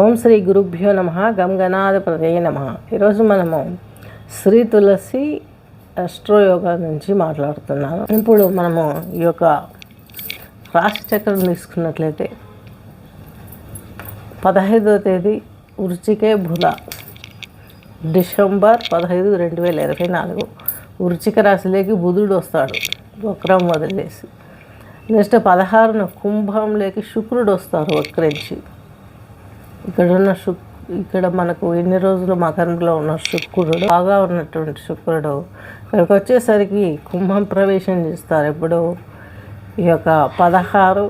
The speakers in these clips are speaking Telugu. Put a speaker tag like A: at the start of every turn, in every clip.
A: ఓం శ్రీ గురుభ్యో నమ గంగనాథ ప్రదయ నమ. ఈరోజు మనము శ్రీ తులసి అస్ట్రోయోగా నుంచి మాట్లాడుతున్నాను. ఇప్పుడు మనము ఈ యొక్క రాశి చక్రం తీసుకున్నట్లయితే పదహైదవ తేదీ ఉర్చికే బుధ డిసెంబర్ పదహైదు రెండు వేల ఇరవై నాలుగు. వృచ్చిక రాశిలోకి బుధుడు వస్తాడు వక్రం వదిలేసి. నెక్స్ట్ పదహారున కుంభంలోకి శుక్రుడు వస్తారు వక్రించి. ఇక్కడ ఉన్న శుక్ ఇక్కడ మనకు ఎన్ని రోజులు మకరంలో ఉన్న శుక్రుడు బాగా ఉన్నటువంటి శుక్రుడు ఇక్కడికి వచ్చేసరికి కుంభం ప్రవేశం చేస్తారు. ఇప్పుడు ఈ యొక్క పదహారు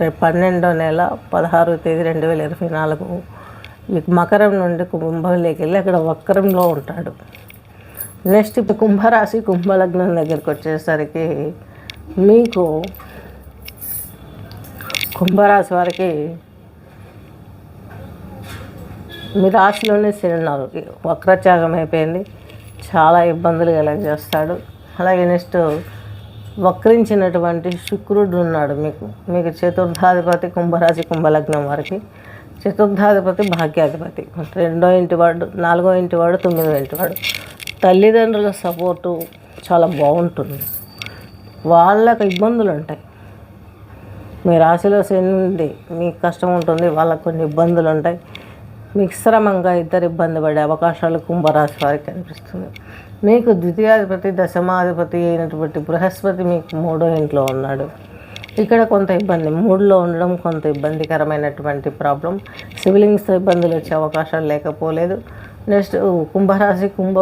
A: రేపు పన్నెండో నెల పదహారు తేదీ రెండు వేల ఇరవై నాలుగు ఈ మకరం నుండి కుంభంలోకి వెళ్ళి అక్కడ వక్రంలో ఉంటాడు. నెక్స్ట్ ఇప్పుడు కుంభరాశి కుంభలగ్నం దగ్గరికి వచ్చేసరికి మీకు కుంభరాశి వారికి మీ రాశిలోనే శని వక్రత్యాగం అయిపోయింది. చాలా ఇబ్బందులు కలగజేస్తాడు. అలాగే నెక్స్ట్ వక్రించినటువంటి శుక్రుడు ఉన్నాడు మీకు. మీకు చతుర్థాధిపతి కుంభరాశి కుంభలగ్నం వారికి. చతుర్థాధిపతి భాగ్యాధిపతి. రెండో ఇంటి వాడు నాలుగో ఇంటి వాడు తొమ్మిదో ఇంటి వాడు. తల్లిదండ్రుల సపోర్టు చాలా బాగుంటుంది. వాళ్ళకి ఇబ్బందులు ఉంటాయి. మీ రాశిలో శని ఉంది మీకు కష్టం ఉంటుంది. వాళ్ళకు కొన్ని ఇబ్బందులు ఉంటాయి. మిశ్రమంగా ఇద్దరు ఇబ్బంది పడే అవకాశాలు కుంభరాశి వారికి కనిపిస్తుంది. మీకు ద్వితీయాధిపతి దశమాధిపతి అయినటువంటి బృహస్పతి మీకు మూడో ఇంట్లో ఉన్నాడు. ఇక్కడ కొంత ఇబ్బంది మూడులో ఉండడం కొంత ఇబ్బందికరమైనటువంటి ప్రాబ్లం. సివిలింగ్స్తో ఇబ్బందులు వచ్చే అవకాశాలు లేకపోలేదు. నెక్స్ట్ కుంభరాశి కుంభ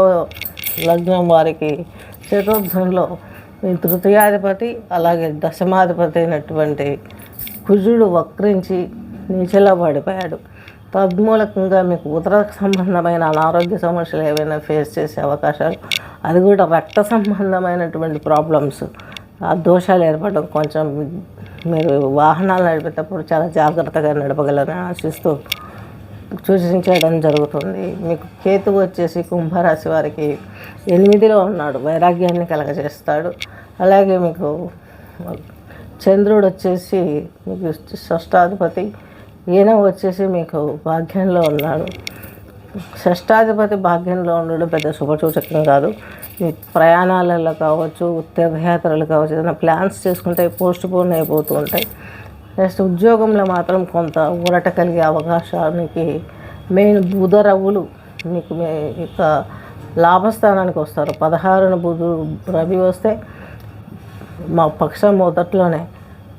A: లగ్నం వారికి చతుర్థంలో మీ తృతీయాధిపతి అలాగే దశమాధిపతి అయినటువంటి కుజుడు వక్రించి నిచల పడిపోయాడు. తద్మూలకంగా మీకు ఉదర సంబంధమైన అనారోగ్య సమస్యలు ఏవైనా ఫేస్ చేసే అవకాశాలు అది కూడా రక్త సంబంధమైనటువంటి ప్రాబ్లమ్స్ ఆ దోషాలు ఏర్పడడం కొంచెం మీరు వాహనాలు నడిపేటప్పుడు చాలా జాగ్రత్తగా నడపగలరని ఆశిస్తూ సూచించడం జరుగుతుంది. మీకు కేతు వచ్చేసి కుంభరాశి వారికి ఎనిమిదిలో ఉన్నాడు వైరాగ్యాన్ని కలగజేస్తాడు. అలాగే మీకు చంద్రుడు వచ్చేసి మీకు షష్టాధిపతి ఈయన వచ్చేసి మీకు భాగ్యంలో ఉన్నాడు. షష్టాధిపతి భాగ్యంలో ఉండడం పెద్ద శుభసూచకం కాదు. మీ ప్రయాణాలలో కావచ్చు తీర్థయాత్రలు కావచ్చు ఏదైనా ప్లాన్స్ చేసుకుంటే పోస్ట్ పోన్ అయిపోతూ ఉంటాయి. నెక్స్ట్ ఉద్యోగంలో మాత్రం కొంత ఊరట కలిగే అవకాశానికి మెయిన్ బుధరవులు మీకు మీ యొక్క లాభస్థానానికి వస్తారు. పదహారున బుధు రవి వస్తే మా పక్షం మొదట్లోనే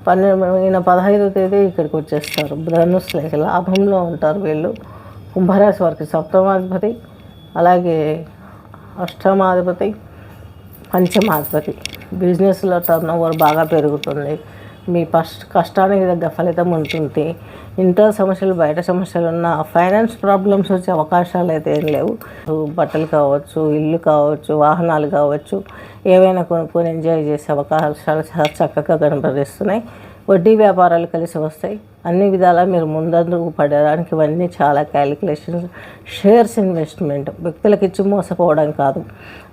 A: పన్నెండు పదహైదవ పదహైదో తేదీ ఇక్కడికి వచ్చేస్తారు. ధనుస్సులకి లాభంలో ఉంటారు వీళ్ళు. కుంభరాశి వారికి సప్తమాధిపతి అలాగే అష్టమాధిపతి పంచమాధిపతి. బిజినెస్లో టర్న్ ఓవర్ బాగా పెరుగుతుంది. మీ ఫస్ట్ కష్టానికి తగ్గ ఫలితం ఉంటుంది. ఇంట్లో సమస్యలు బయట సమస్యలు ఉన్న ఫైనాన్స్ ప్రాబ్లమ్స్ వచ్చే అవకాశాలు అయితే ఏం లేవు. బట్టలు కావచ్చు ఇల్లు కావచ్చు వాహనాలు కావచ్చు ఏవైనా కొనుక్కొని ఎంజాయ్ చేసే అవకాశాలు చాలా చక్కగా కనపడిస్తున్నాయి వడ్డీ వ్యాపారాలు కలిసి వస్తాయి. అన్ని విధాలా మీరు ముందందుకు పడడానికి ఇవన్నీ చాలా క్యాలిక్యులేషన్స్ షేర్స్ ఇన్వెస్ట్మెంట్ వ్యక్తులకు ఇచ్చి మోసపోవడం కాదు.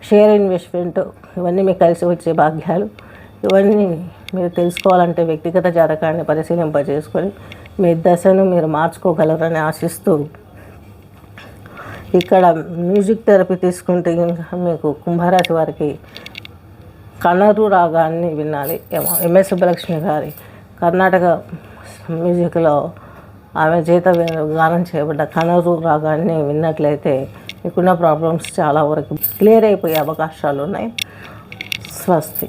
A: షేర్ ఇన్వెస్ట్మెంట్ ఇవన్నీ మీకు కలిసి వచ్చే భాగ్యాలు. ఇవన్నీ మీరు తెలుసుకోవాలంటే వ్యక్తిగత జాతకాన్ని పరిశీలింపజేసుకొని మీ దశను మీరు మార్చుకోగలరని ఆశిస్తూ ఇక్కడ మ్యూజిక్ థెరపీ తీసుకుంటే ఇంకా మీకు కుంభరాశి వారికి కనరు రాగాన్ని వినాలి. ఎంఎస్ సుబ్బలక్ష్మి గారి కర్ణాటక మ్యూజిక్లో ఆమె చేత గానం చేయబడ్డ కనరు రాగాన్ని విన్నట్లయితే మీకున్న ప్రాబ్లమ్స్ చాలా వరకు క్లియర్ అయిపోయే అవకాశాలు ఉన్నాయి స్వస్తి.